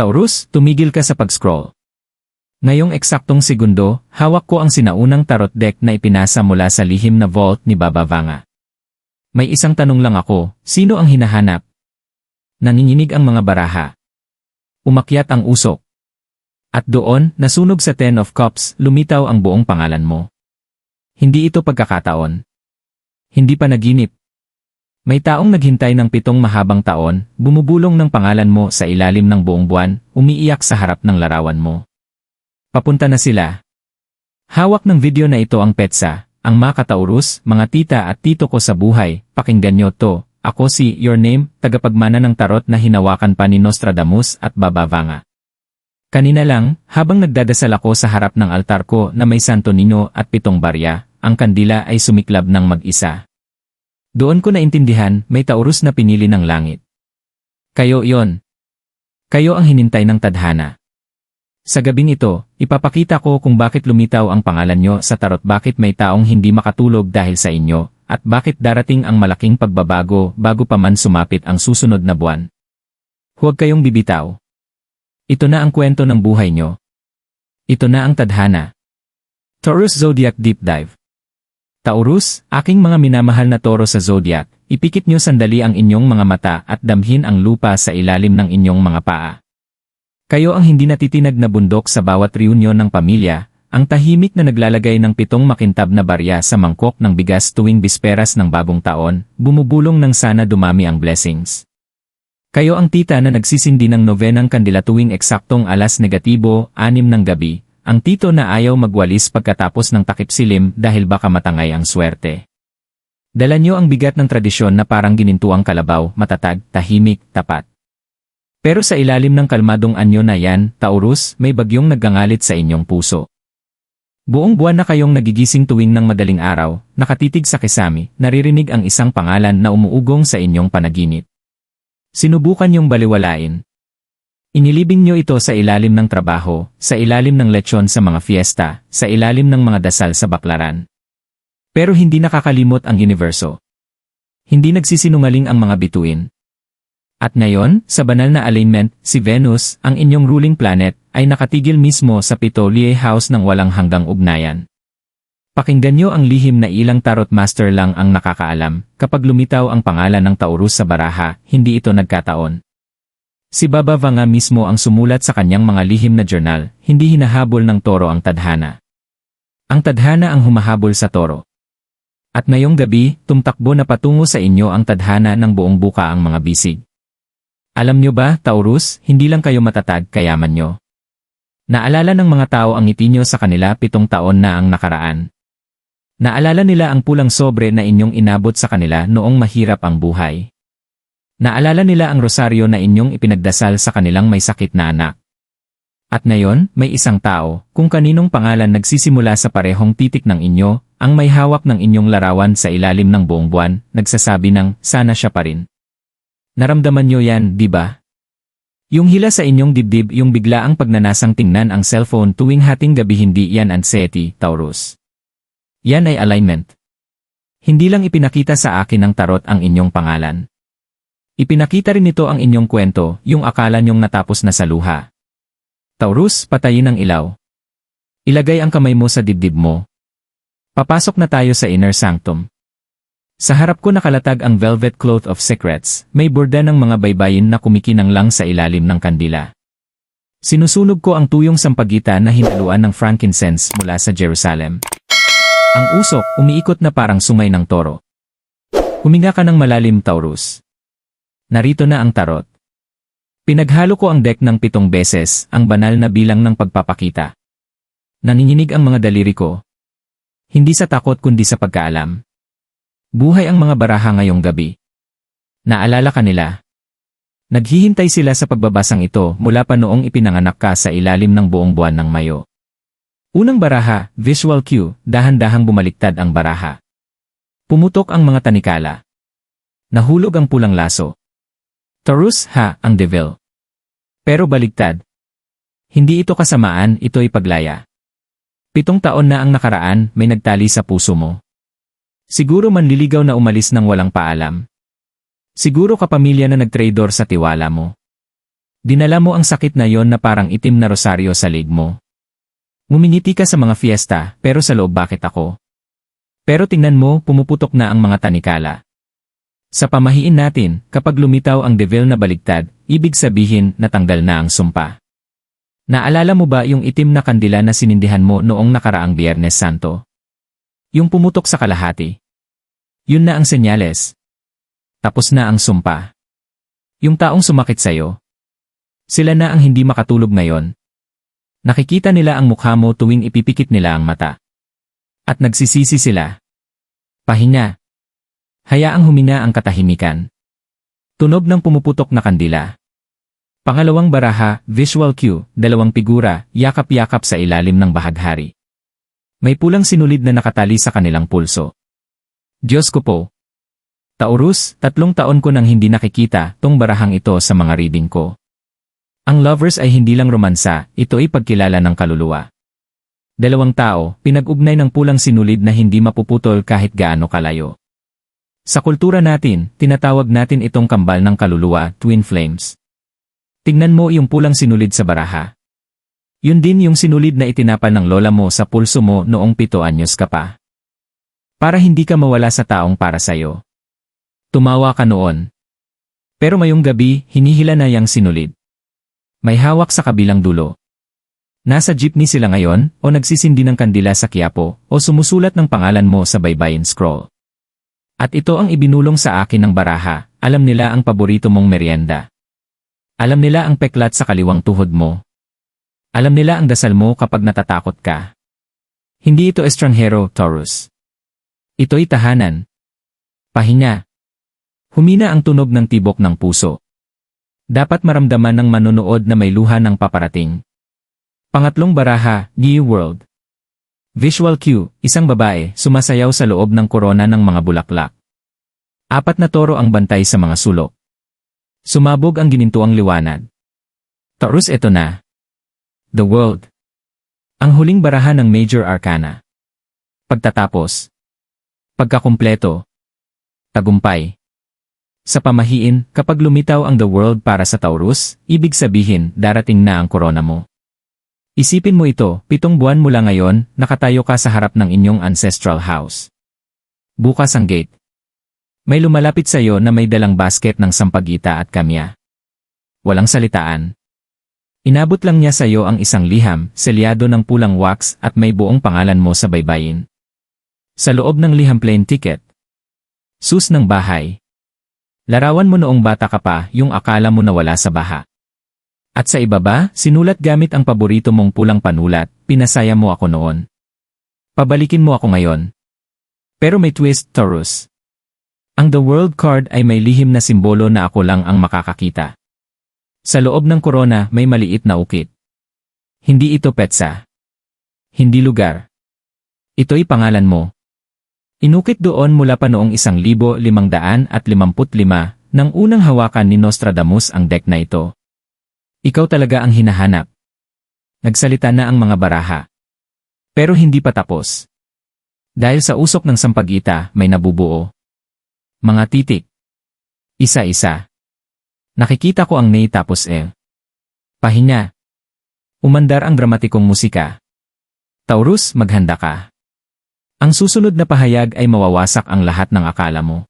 Taurus, tumigil ka sa pag-scroll. Ngayong eksaktong segundo, hawak ko ang sinaunang tarot deck na ipinasa mula sa lihim na vault ni Baba Vanga. May isang tanong lang ako, sino ang hinahanap? Nanginginig ang mga baraha. Umakyat ang usok. At doon, nasunog sa Ten of Cups, lumitaw ang buong pangalan mo. Hindi ito pagkakataon. Hindi pa naginip. May taong naghintay ng pitong mahabang taon, bumubulong ng pangalan mo sa ilalim ng buong buwan, umiiyak sa harap ng larawan mo. Papunta na sila. Hawak ng video na ito ang petsa, ang mga kataurus, mga tita at tito ko sa buhay, pakinggan nyo to. Ako si Your Name, tagapagmana ng tarot na hinawakan pa ni Nostradamus at Baba Vanga. Kanina lang, habang nagdadasal ako sa harap ng altar ko na may Santo Niño at pitong barya, ang kandila ay sumiklab ng mag-isa. Doon ko naintindihan, may taurus na pinili ng langit. Kayo yon. Kayo ang hinintay ng tadhana. Sa gabing ito, ipapakita ko kung bakit lumitaw ang pangalan nyo sa tarot bakit may taong hindi makatulog dahil sa inyo, at bakit darating ang malaking pagbabago bago pa man sumapit ang susunod na buwan. Huwag kayong bibitaw. Ito na ang kwento ng buhay nyo. Ito na ang tadhana. Taurus Zodiac Deep Dive Taurus, aking mga minamahal na toro sa Zodiac, ipikit nyo sandali ang inyong mga mata at damhin ang lupa sa ilalim ng inyong mga paa. Kayo ang hindi natitinag na bundok sa bawat reunion ng pamilya, ang tahimik na naglalagay ng pitong makintab na barya sa mangkok ng bigas tuwing bisperas ng bagong taon, bumubulong ng sana dumami ang blessings. Kayo ang tita na nagsisindi ng novenang kandila tuwing eksaktong alas negatibo, anim ng gabi, ang tito na ayaw magwalis pagkatapos ng takip silim dahil baka matangay ang swerte. Dala nyo ang bigat ng tradisyon na parang ginintuang kalabaw, matatag, tahimik, tapat. Pero sa ilalim ng kalmadong anyo na yan, Taurus, may bagyong naggangalit sa inyong puso. Buong buwan na kayong nagigising tuwing ng madaling araw, nakatitig sa kisami, naririnig ang isang pangalan na umuugong sa inyong panaginip. Sinubukan niyong baliwalain. Inilibing niyo ito sa ilalim ng trabaho, sa ilalim ng lechon sa mga fiesta, sa ilalim ng mga dasal sa baklaran. Pero hindi nakakalimot ang universo. Hindi nagsisinungaling ang mga bituin. At ngayon, sa banal na alignment, si Venus, ang inyong ruling planet, ay nakatigil mismo sa Pitolie House ng walang hanggang ugnayan. Pakinggan nyo ang lihim na ilang tarot master lang ang nakakaalam, kapag lumitaw ang pangalan ng Taurus sa baraha, hindi ito nagkataon. Si Baba Vanga mismo ang sumulat sa kanyang mga lihim na journal, hindi hinahabol ng toro ang tadhana. Ang tadhana ang humahabol sa toro. At ngayong gabi, tumtakbo na patungo sa inyo ang tadhana ng buong buka ang mga bisig. Alam nyo ba, Taurus, hindi lang kayo matatag, kayaman nyo. Naalala ng mga tao ang ngiti nyo sa kanila pitong taon na ang nakaraan. Naalala nila ang pulang sobre na inyong inabot sa kanila noong mahirap ang buhay. Naalala nila ang rosaryo na inyong ipinagdasal sa kanilang may sakit na anak. At ngayon, may isang tao, kung kaninong pangalan nagsisimula sa parehong titik ng inyo, ang may hawak ng inyong larawan sa ilalim ng buong buwan, nagsasabi ng, sana siya pa rin. Naramdaman nyo yan, di ba? Yung hila sa inyong dibdib yung biglaang pagnanasang tingnan ang cellphone tuwing hating gabi hindi yan anxiety, Taurus. Yan ay alignment. Hindi lang ipinakita sa akin ng tarot ang inyong pangalan. Ipinakita rin ito ang inyong kwento, yung akala nyong natapos na sa luha. Taurus, patayin ang ilaw. Ilagay ang kamay mo sa dibdib mo. Papasok na tayo sa inner sanctum. Sa harap ko nakalatag ang velvet cloth of secrets, may borda ng mga baybayin na kumikinang lang sa ilalim ng kandila. Sinusunog ko ang tuyong sampagita na hinaluan ng frankincense mula sa Jerusalem. Ang usok, umiikot na parang sungay ng toro. Huminga ka ng malalim, Taurus. Narito na ang tarot. Pinaghalo ko ang deck ng pitong beses, ang banal na bilang ng pagpapakita. Nanginginig ang mga daliri ko. Hindi sa takot kundi sa pagkaalam. Buhay ang mga baraha ngayong gabi. Naalala ka nila? Naghihintay sila sa pagbabasang ito mula pa noong ipinanganak ka sa ilalim ng buong buwan ng Mayo. Unang baraha, visual cue, dahan-dahang bumaliktad ang baraha. Pumutok ang mga tanikala. Nahulog ang pulang laso. Taurus ha, ang devil. Pero baligtad. Hindi ito kasamaan, ito'y paglaya. Pitong taon na ang nakaraan, may nagtali sa puso mo. Siguro manliligaw na umalis ng walang paalam. Siguro kapamilya na nagtraidor sa tiwala mo. Dinala mo ang sakit na yon na parang itim na rosaryo sa lig mo. Ngumingiti ka sa mga fiesta, pero sa loob bakit ako? Pero tingnan mo, pumuputok na ang mga tanikala. Sa pamahiin natin, kapag lumitaw ang devil na baligtad, ibig sabihin natanggal na ang sumpa. Naalala mo ba yung itim na kandila na sinindihan mo noong nakaraang Biyernes Santo? Yung pumutok sa kalahati. Yun na ang senyales. Tapos na ang sumpa. Yung taong sumakit sa'yo. Sila na ang hindi makatulog ngayon. Nakikita nila ang mukha mo tuwing ipipikit nila ang mata. At nagsisisi sila. Pahinga. Hayaang humina ang katahimikan. Tunog ng pumuputok na kandila. Pangalawang baraha, visual cue, dalawang figura, yakap-yakap sa ilalim ng bahaghari. May pulang sinulid na nakatali sa kanilang pulso. Diyos ko po. Taurus, tatlong taon ko nang hindi nakikita tong barahang ito sa mga reading ko. Ang lovers ay hindi lang romansa, ito ay pagkilala ng kaluluwa. Dalawang tao, pinag-ugnay ng pulang sinulid na hindi mapuputol kahit gaano kalayo. Sa kultura natin, tinatawag natin itong kambal ng kaluluwa, twin flames. Tingnan mo yung pulang sinulid sa baraha. Yun din yung sinulid na itinapal ng lola mo sa pulso mo noong pito anyos ka pa. Para hindi ka mawala sa taong para sa'yo. Tumawa ka noon. Pero mayong gabi, hinihila na yang sinulid. May hawak sa kabilang dulo. Nasa jeepney sila ngayon, o nagsisindi ng kandila sa Quiapo, o sumusulat ng pangalan mo sa baybayin scroll. At ito ang ibinulong sa akin ng baraha, alam nila ang paborito mong merienda. Alam nila ang peklat sa kaliwang tuhod mo. Alam nila ang dasal mo kapag natatakot ka. Hindi ito estranghero, Taurus. Ito'y tahanan. Pahinga. Humina ang tunog ng tibok ng puso. Dapat maramdaman ng manonood na may luha ng paparating. Pangatlong baraha, New World. Visual cue, isang babae, sumasayaw sa loob ng korona ng mga bulaklak. Apat na toro ang bantay sa mga sulok. Sumabog ang ginintuang liwanag. Taurus eto na. The World. Ang huling barahan ng Major Arcana. Pagtatapos. Pagkakumpleto. Tagumpay. Sa pamahiin, kapag lumitaw ang The World para sa Taurus, ibig sabihin darating na ang korona mo. Isipin mo ito, pitong buwan mula ngayon, nakatayo ka sa harap ng inyong ancestral house. Bukas ang gate. May lumalapit sa iyo na may dalang basket ng sampagita at kamya. Walang salitaan. Inabot lang niya sa iyo ang isang liham, selyado ng pulang wax at may buong pangalan mo sa baybayin. Sa loob ng liham plane ticket. Sus ng bahay. Larawan mo noong bata ka pa yung akala mo na wala sa baha. At sa ibaba, sinulat gamit ang paborito mong pulang panulat, pinasaya mo ako noon. Pabalikin mo ako ngayon. Pero may twist, Taurus. Ang The World card ay may lihim na simbolo na ako lang ang makakakita. Sa loob ng korona may maliit na ukit. Hindi ito petsa. Hindi lugar. Ito'y pangalan mo. Inukit doon mula pa noong isang libo limang daan at limamput lima nang unang hawakan ni Nostradamus ang deck na ito. Ikaw talaga ang hinahanap. Nagsalita na ang mga baraha. Pero hindi pa tapos. Dahil sa usok ng sampagita, may nabubuo. Mga titik. Isa-isa. Nakikita ko ang nay tapos e. Pahinga. Umandar ang dramatikong musika. Taurus, maghanda ka. Ang susunod na pahayag ay mawawasak ang lahat ng akala mo.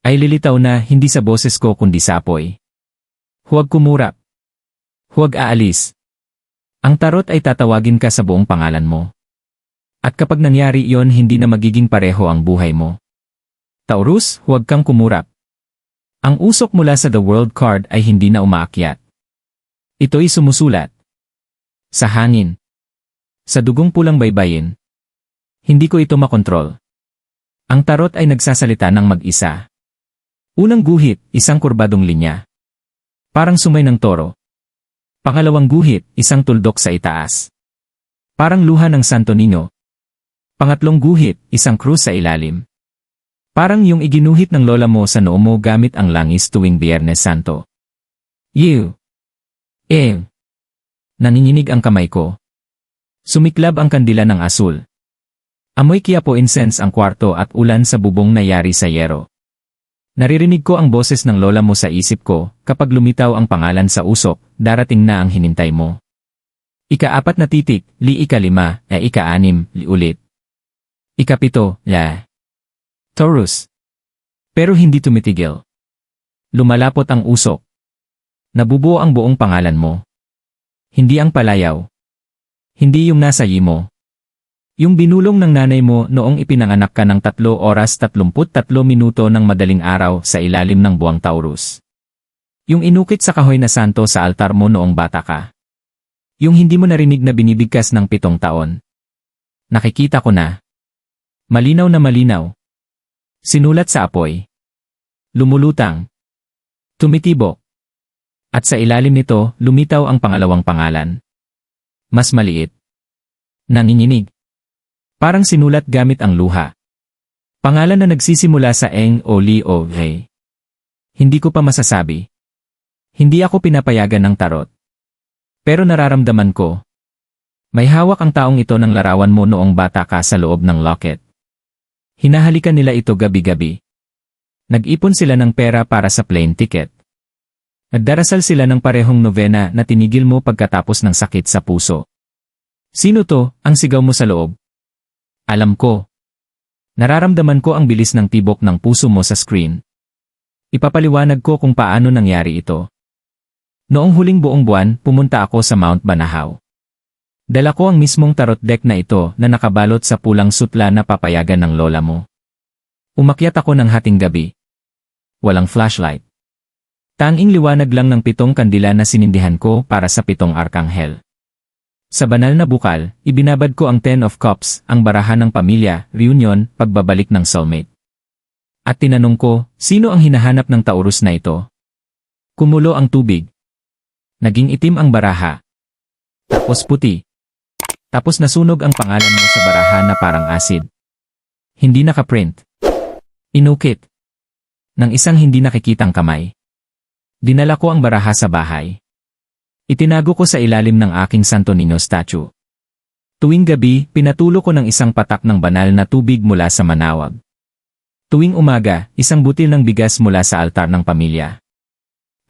Ay lilitaw na hindi sa boses ko kundi sa apoy. Huwag kumurap. Huwag aalis. Ang tarot ay tatawagin ka sa buong pangalan mo. At kapag nangyari iyon hindi na magiging pareho ang buhay mo. Taurus, huwag kang kumurap. Ang usok mula sa The World card ay hindi na umaakyat. Ito'y sumusulat. Sa hangin. Sa dugong pulang baybayin. Hindi ko ito makontrol. Ang tarot ay nagsasalita ng mag-isa. Unang guhit, isang kurbadong linya. Parang sumay ng toro. Pangalawang guhit, isang tuldok sa itaas. Parang luha ng Santo Niño. Pangatlong guhit, isang krus sa ilalim. Parang yung iginuhit ng lola mo sa noo mo gamit ang langis tuwing Biyernes Santo. You. Eh. Nanginginig ang kamay ko. Sumiklab ang kandila ng asul. Amoy kiyapo incense ang kwarto at ulan sa bubong na yari sa yero. Naririnig ko ang boses ng lola mo sa isip ko, kapag lumitaw ang pangalan sa usok, darating na ang hinintay mo. Ika-apat na titik, li ika-lima, e ika-anim, li ulit. Ikapito, la. Taurus. Pero hindi tumitigil. Lumalapot ang usok. Nabubuo ang buong pangalan mo. Hindi ang palayaw. Hindi yung nasa mo. Yung binulong ng nanay mo noong ipinanganak ka ng 3 oras 33 minuto ng madaling araw sa ilalim ng buwang Taurus. Yung inukit sa kahoy na santo sa altar mo noong bata ka. Yung hindi mo narinig na binibigkas ng pitong taon. Nakikita ko na. Malinaw na malinaw. Sinulat sa apoy. Lumulutang. Tumitibok. At sa ilalim nito, lumitaw ang pangalawang pangalan. Mas maliit. Nanginginig. Parang sinulat gamit ang luha. Pangalan na nagsisimula sa eng o li o re. Hindi ko pa masasabi. Hindi ako pinapayagan ng tarot. Pero nararamdaman ko. May hawak ang taong ito ng larawan mo noong bata ka sa loob ng locket. Hinahalikan nila ito gabi-gabi. Nag-ipon sila ng pera para sa plane ticket. Nagdarasal sila ng parehong novena na tinigil mo pagkatapos ng sakit sa puso. Sino to, ang sigaw mo sa loob? Alam ko. Nararamdaman ko ang bilis ng tibok ng puso mo sa screen. Ipapaliwanag ko kung paano nangyari ito. Noong huling buong buwan, pumunta ako sa Mount Banahaw. Dala ko ang mismong tarot deck na ito na nakabalot sa pulang sutla na papayagan ng lola mo. Umakyat ako ng hating gabi. Walang flashlight. Tanging liwanag lang ng pitong kandila na sinindihan ko para sa pitong arkanghel. Sa banal na bukal, ibinabad ko ang Ten of Cups, ang barahan ng pamilya, reunion, pagbabalik ng soulmate. At tinanong ko, sino ang hinahanap ng Taurus na ito? Kumulo ang tubig. Naging itim ang baraha. Tapos puti. Tapos nasunog ang pangalan mo sa baraha na parang acid. Hindi nakaprint. Inukit. Ng isang hindi nakikitang kamay. Dinala ko ang baraha sa bahay. Itinago ko sa ilalim ng aking Santo Niño statue. Tuwing gabi, pinatulo ko ng isang patak ng banal na tubig mula sa manawag. Tuwing umaga, isang butil ng bigas mula sa altar ng pamilya.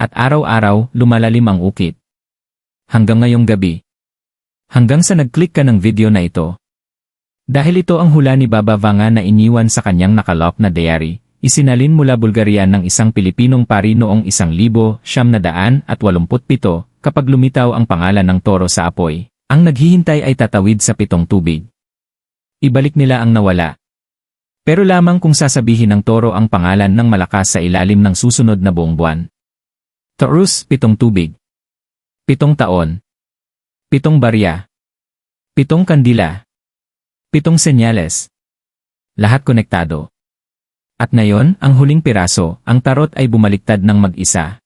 At araw-araw, lumalalim ang ukit. Hanggang ngayong gabi. Hanggang sa nag-click ka ng video na ito. Dahil ito ang hula ni Baba Vanga na iniwan sa kanyang nakalock na diary, isinalin mula Bulgaria ng isang Pilipinong pari noong 1987 kapag lumitaw ang pangalan ng toro sa apoy, ang naghihintay ay tatawid sa pitong tubig. Ibalik nila ang nawala. Pero lamang kung sasabihin ng toro ang pangalan ng malakas sa ilalim ng susunod na buong buwan. Taurus, pitong tubig. Pitong taon. Pitong barya. Pitong kandila. Pitong senyales. Lahat konektado. At ngayon, ang huling piraso, ang tarot ay bumaliktad ng mag-isa.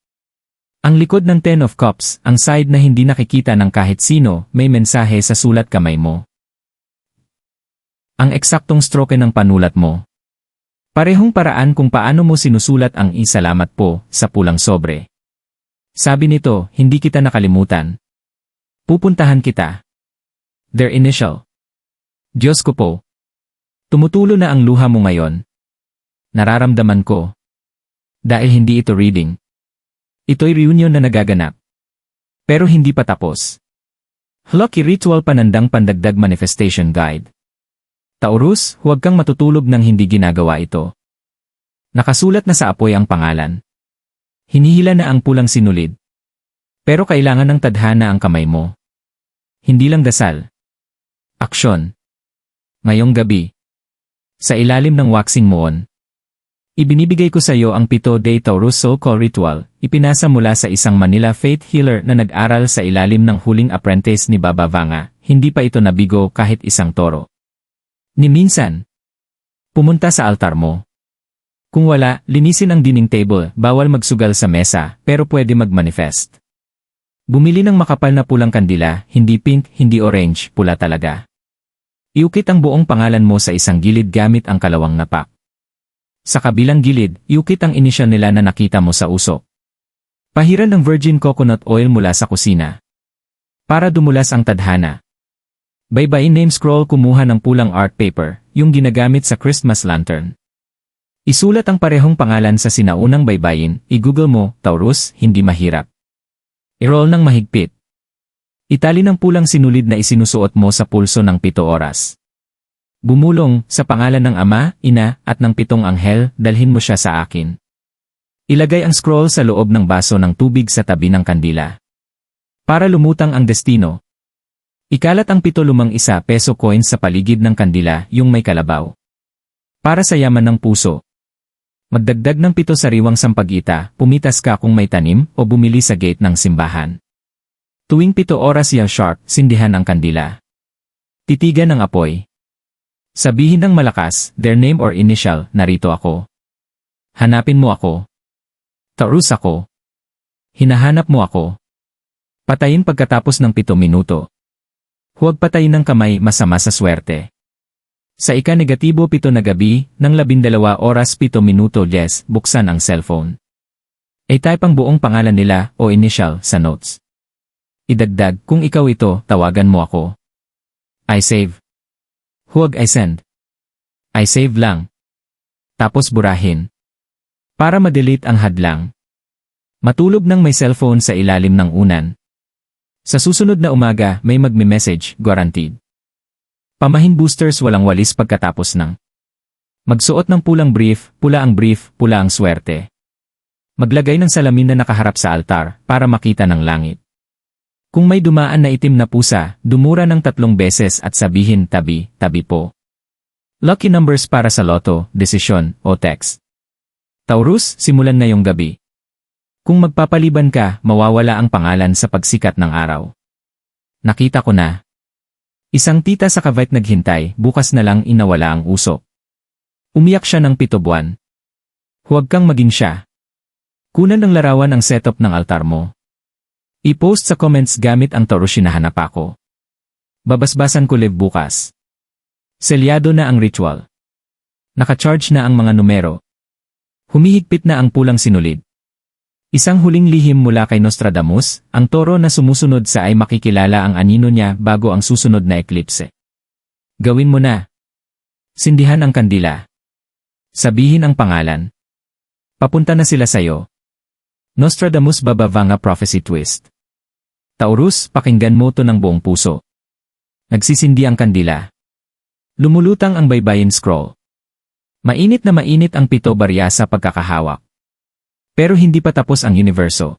Ang likod ng Ten of Cups, ang side na hindi nakikita ng kahit sino, may mensahe sa sulat kamay mo. Ang eksaktong stroke ng panulat mo. Parehong paraan kung paano mo sinusulat ang isalamat po sa pulang sobre. Sabi nito, hindi kita nakalimutan. Pupuntahan kita. Their initial. Diyos ko po. Tumutulo na ang luha mo ngayon. Nararamdaman ko. Dahil hindi ito reading. Ito'y reunion na nagaganap. Pero hindi pa tapos. Lucky Ritual Panandang Pandagdag Manifestation Guide Taurus, huwag kang matutulog nang hindi ginagawa ito. Nakasulat na sa apoy ang pangalan. Hinihila na ang pulang sinulid. Pero kailangan ng tadhana ang kamay mo. Hindi lang dasal. Aksyon. Ngayong gabi. Sa ilalim ng waxing moon, Ibinibigay ko sa iyo ang pito day Taurus Soul Ritual, ipinasa mula sa isang Manila faith healer na nag-aral sa ilalim ng huling apprentice ni Baba Vanga, hindi pa ito nabigo kahit isang toro. Ni minsan, pumunta sa altar mo. Kung wala, linisin ang dining table, bawal magsugal sa mesa, pero pwede mag-manifest. Bumili ng makapal na pulang kandila, hindi pink, hindi orange, pula talaga. Iukit ang buong pangalan mo sa isang gilid gamit ang kalawang napak. Sa kabilang gilid, iukit ang inisyal nila na nakita mo sa usok. Pahiran ng virgin coconut oil mula sa kusina. Para dumulas ang tadhana. Baybayin name scroll kumuha ng pulang art paper, yung ginagamit sa Christmas lantern. Isulat ang parehong pangalan sa sinaunang baybayin, i-google mo, Taurus, hindi mahirap. I-roll ng mahigpit. Itali ng pulang sinulid na isinusuot mo sa pulso ng pito oras. Bumulong, sa pangalan ng Ama, Ina, at ng pitong anghel, dalhin mo siya sa akin. Ilagay ang scroll sa loob ng baso ng tubig sa tabi ng kandila. Para lumutang ang destino. Ikalat ang pito lumang isa peso coins sa paligid ng kandila, yung may kalabaw. Para sa yaman ng puso. Magdagdag ng pito sariwang sampagita, pumitas ka kung may tanim, o bumili sa gate ng simbahan. Tuwing pito oras yung sharp, sindihan ang kandila. Titigan ng apoy. Sabihin ng malakas, their name or initial, narito ako. Hanapin mo ako. Taurus ako. Hinahanap mo ako. Patayin pagkatapos ng pito minuto. Huwag patayin ng kamay masama sa swerte. Sa ika-negatibo pito na gabi, ng labindalawa oras pito minuto yes, buksan ang cellphone. I-type ang buong pangalan nila o initial sa notes. Idagdag, kung ikaw ito, tawagan mo ako. I save. Huwag I send. I save lang. Tapos burahin. Para ma-delete ang hadlang. Matulog ng may cellphone sa ilalim ng unan. Sa susunod na umaga, may magme-message, guaranteed. Pamahin boosters walang walis pagkatapos ng Magsuot ng pulang brief, pula ang brief, pula ang swerte. Maglagay ng salamin na nakaharap sa altar para makita ng langit. Kung may dumaan na itim na pusa, dumura ng tatlong beses at sabihin tabi, tabi po. Lucky numbers para sa loto, desisyon, o text. Taurus, simulan na yung gabi. Kung magpapaliban ka, mawawala ang pangalan sa pagsikat ng araw. Nakita ko na. Isang tita sa Cavite naghintay, bukas na lang inawala ang usok. Umiyak siya ng pito buwan. Huwag kang maging siya. Kunan ng larawan ang setup ng altar mo. I-post sa comments gamit ang Taurus hinahanap ako. Babasbasan ko live bukas. Selyado na ang ritual. Nakacharge na ang mga numero. Humihigpit na ang pulang sinulid. Isang huling lihim mula kay Nostradamus, ang toro na sumusunod sa ay makikilala ang anino niya bago ang susunod na eklipse. Gawin mo na. Sindihan ang kandila. Sabihin ang pangalan. Papunta na sila sayo. Nostradamus Babavanga Prophecy Twist. Taurus, pakinggan mo to ng buong puso. Nagsisindi ang kandila. Lumulutang ang baybayin scroll. Mainit na mainit ang pito barya sa pagkakahawak. Pero hindi pa tapos ang universo.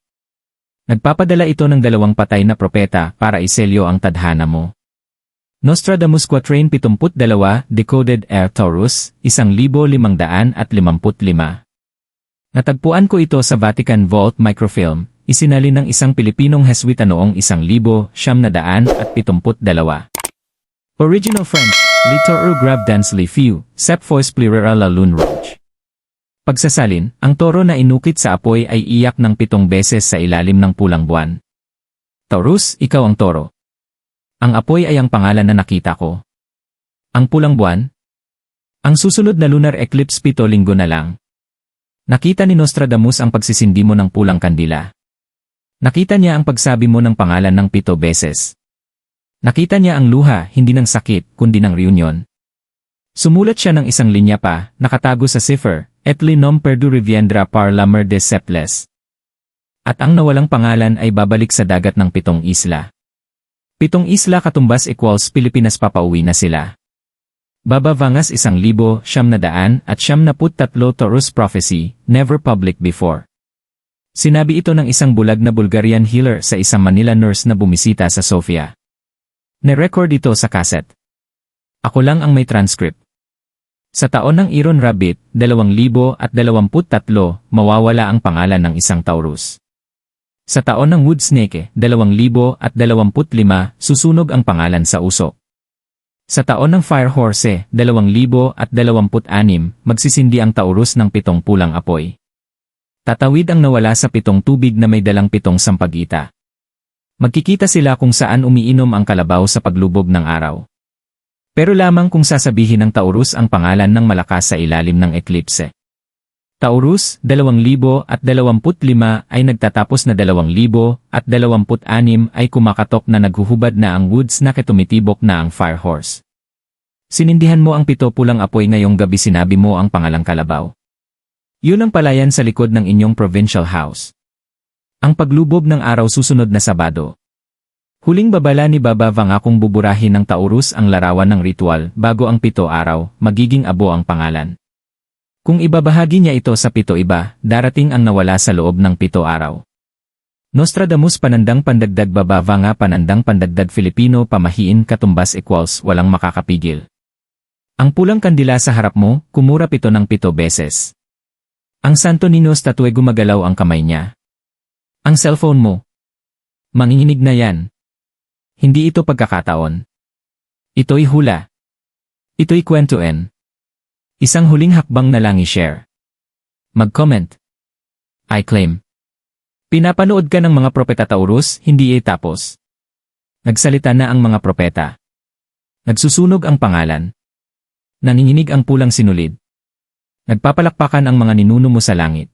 Nagpapadala ito ng dalawang patay na propeta para iselyo ang tadhana mo. Nostradamus Quatrain 72, Decoded Air Taurus, 1555. Natagpuan ko ito sa Vatican Vault Microfilm, isinalin ng isang Pilipinong Heswita noong 1972. Original French, Littoru Grave Dansely Few, Sep Fois Plurera la Lune Roche. Pagsasalin, ang toro na inukit sa apoy ay iyak ng pitong beses sa ilalim ng pulang buwan. Taurus, ikaw ang toro. Ang apoy ay ang pangalan na nakita ko. Ang pulang buwan? Ang susunod na lunar eclipse pito linggo na lang. Nakita ni Nostradamus ang pagsisindi mo ng pulang kandila. Nakita niya ang pagsabi mo ng pangalan ng pito beses. Nakita niya ang luha, hindi ng sakit, kundi ng reunion. Sumulat siya ng isang linya pa, nakatago sa cipher, et li nom perdu reviendra par la mer de Seples. At ang nawalang pangalan ay babalik sa dagat ng pitong isla. Pitong isla katumbas equals Pilipinas papauwi na sila. Babavangas isang libo, siyam na daan, at siyam na put tatlo Taurus Prophecy, never public before. Sinabi ito ng isang bulag na Bulgarian healer sa isang Manila nurse na bumisita sa Sofia. Ne-record ito sa cassette. Ako lang ang may transcript. Sa taon ng Iron Rabbit, 2023, mawawala ang pangalan ng isang Taurus. Sa taon ng Wood Snake, 2025, susunog ang pangalan sa usok. Sa taon ng Fire Horse, 2026, magsisindi ang Taurus ng pitong pulang apoy. Tatawid ang nawala sa pitong tubig na may dalang pitong sampagita. Magkikita sila kung saan umiinom ang kalabaw sa paglubog ng araw. Pero lamang kung sasabihin ng Taurus ang pangalan ng malakas sa ilalim ng eklipse. Taurus, 2025 ay nagtatapos na 2026 ay kumakatok na naghuhubad na ang woods na ketumitibok na ang fire horse. Sinindihan mo ang pito pulang apoy ngayong gabi sinabi mo ang pangalang kalabaw. Yun ang palayan sa likod ng inyong provincial house. Ang paglubob ng araw susunod na Sabado. Huling babala ni Baba Vangakong buburahin ng Taurus ang larawan ng ritual bago ang pito araw, magiging abo ang pangalan. Kung ibabahagi niya ito sa pito iba, darating ang nawala sa loob ng pito araw. Nostradamus panandang pandagdag Baba Vanga panandang pandagdag Filipino pamahiin katumbas equals walang makakapigil. Ang pulang kandila sa harap mo, kumurap ito ng pito beses. Ang Santo Niño statue gumagalaw ang kamay niya. Ang cellphone mo. Manginginig na yan. Hindi ito pagkakataon. Ito'y hula. Ito'y kwentuin. Isang huling hakbang na lang i-share. Mag-comment. I claim. Pinapanood ka ng mga propeta Taurus, hindi itapos. Nagsalita na ang mga propeta. Nagsusunog ang pangalan. Nanginginig ang pulang sinulid. Nagpapalakpakan ang mga ninuno mo sa langit.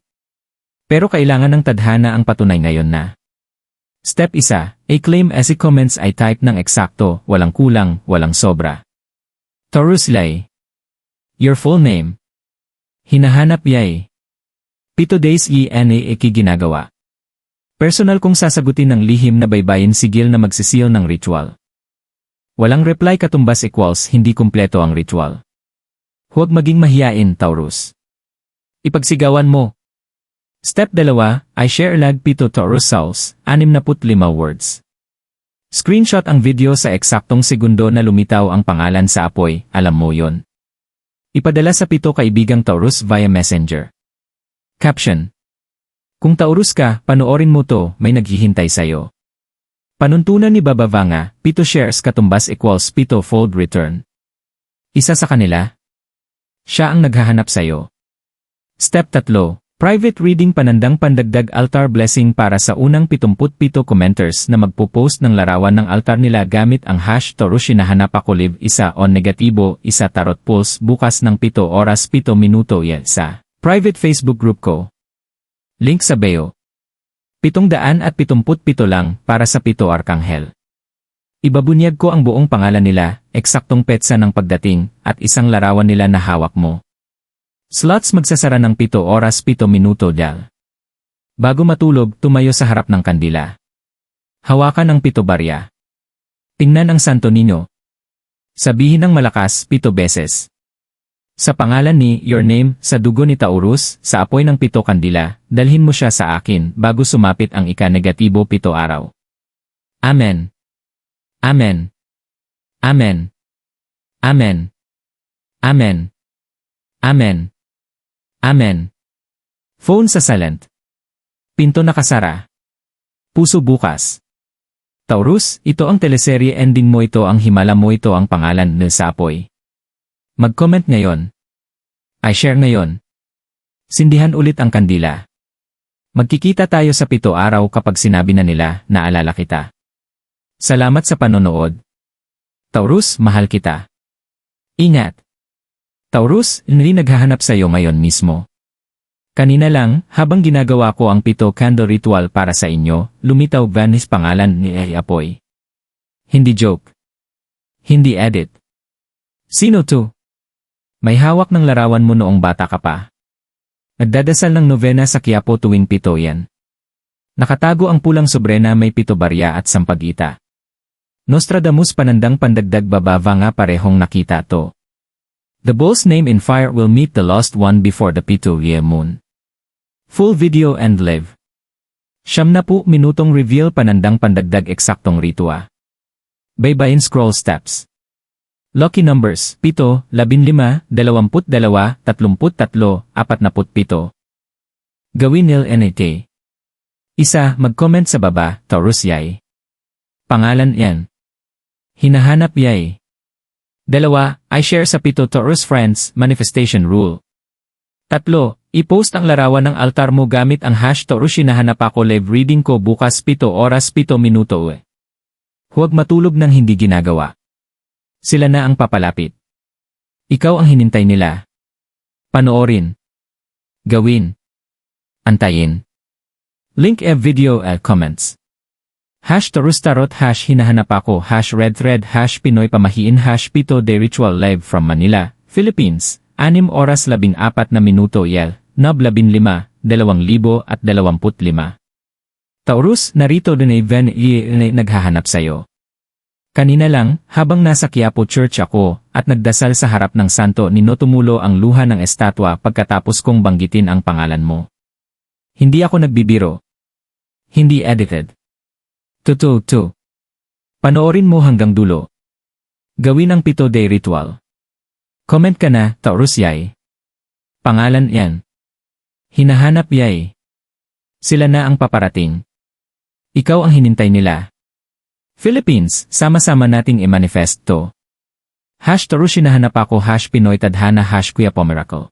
Pero kailangan ng tadhana ang patunay ngayon na. Step 1, a claim as i comments ay type ng eksakto, walang kulang, walang sobra. Taurus Lay. Your full name. Hinahanap yay. Pito days ENA eki ginagawa. Personal kong sasagutin ng lihim na baybayin sigil na magsisil ng ritual. Walang reply katumbas equals hindi kumpleto ang ritual. Huwag maging mahiyain, Taurus. Ipagsigawan mo. Step 2, I share lag pito Taurus Souls, 65 words. Screenshot ang video sa eksaktong segundo na lumitaw ang pangalan sa apoy, alam mo yon. Ipadala sa pito kaibigang Taurus via messenger. Caption. Kung Taurus ka, panoorin mo to, may naghihintay sa'yo. Panuntunan ni Baba Vanga, pito shares katumbas equals pito fold return. Isa sa kanila, siya ang naghahanap sa'yo. Step 3. Private reading panandang pandagdag altar blessing para sa unang 77 commenters na magpo-post ng larawan ng altar nila gamit ang hash live isa on negatibo isa tarot pulse bukas ng 7 oras 7 minuto yan sa private Facebook group ko. Link sa bio. 777 lang para sa pito arkanghel. Ibabunyag ko ang buong pangalan nila, eksaktong petsa ng pagdating, at isang larawan nila na hawak mo. Slots magsasara ng 7 oras 7 minuto dal. Bago matulog, tumayo sa harap ng kandila. Hawakan ang pito barya. Tingnan ang Santo Niño. Sabihin ng malakas pito beses. Sa pangalan ni Your Name, sa dugo ni Taurus, sa apoy ng pito kandila, dalhin mo siya sa akin bago sumapit ang ika-negatibo pito araw. Amen. Amen. Amen. Amen. Amen. Amen. Amen. Phone sa silent. Pinto nakasara. Puso bukas. Taurus, ito ang teleserye ending mo ito ang himala mo ito ang pangalan ng Sapoy. Mag-comment ngayon. I share ngayon. Sindihan ulit ang kandila. Magkikita tayo sa pito araw kapag sinabi na nila, naalala kita. Salamat sa panonood. Taurus, mahal kita. Ingat. Taurus, hindi naghahanap sa iyo ngayon mismo. Kanina lang, habang ginagawa ko ang pito candle ritual para sa inyo, lumitaw vanish pangalan ni Ay Apoy. Hindi joke. Hindi edit. Sino to? May hawak ng larawan mo noong bata ka pa. Nagdadasal ng novena sa Quiapo tuwing pito yan. Nakatago ang pulang sobrena may pito barya at sampagita. Nostradamus panandang pandagdag babava nga parehong nakita to. The bull's name in fire will meet the lost one before the pito year moon. Full video and live. Siyam na po minutong reveal panandang pandagdag eksaktong ritua. Baybayin scroll steps. Lucky numbers, 7, 15, 22, 33, 47. Gawin nil NAT. Isa, mag-comment sa baba, Taurus Yay. Pangalan yan. Hinahanap Yay. Dalawa, I share sa pito Taurus Friends, Manifestation Rule. Tatlo, i-post ang larawan ng altar mo gamit ang hash Taurus hinahanap ako live reading ko bukas 7 oras 7 minuto. Huwag matulog ng hindi ginagawa. Sila na ang papalapit. Ikaw ang hinintay nila. Panoorin. Gawin. Antayin. Link e video at comments. Hash Tarustarot hash hinahanap ako hash red thread hash Pinoy pamahiin hash pito de ritual live from Manila, Philippines. 6 oras 14 na minuto yel. Nob 15, 2025. Taurus, narito din ay Ven ay naghahanap sa'yo. Kanina lang, habang nasa Quiapo Church ako, at nagdasal sa harap ng santo ninotumulo ang luha ng estatwa pagkatapos kong banggitin ang pangalan mo. Hindi ako nagbibiro. Hindi edited. Totoo to. Panoorin mo hanggang dulo. Gawin ang pito-day ritual. Comment ka na, Taurus Yay. Pangalan yan. Hinahanap Yay. Sila na ang paparating. Ikaw ang hinintay nila. Philippines, sama-sama nating i-manifest to. Hash Taurus hinahanap ako hash Pinoy Tadhana hash Kuya Po Miracle.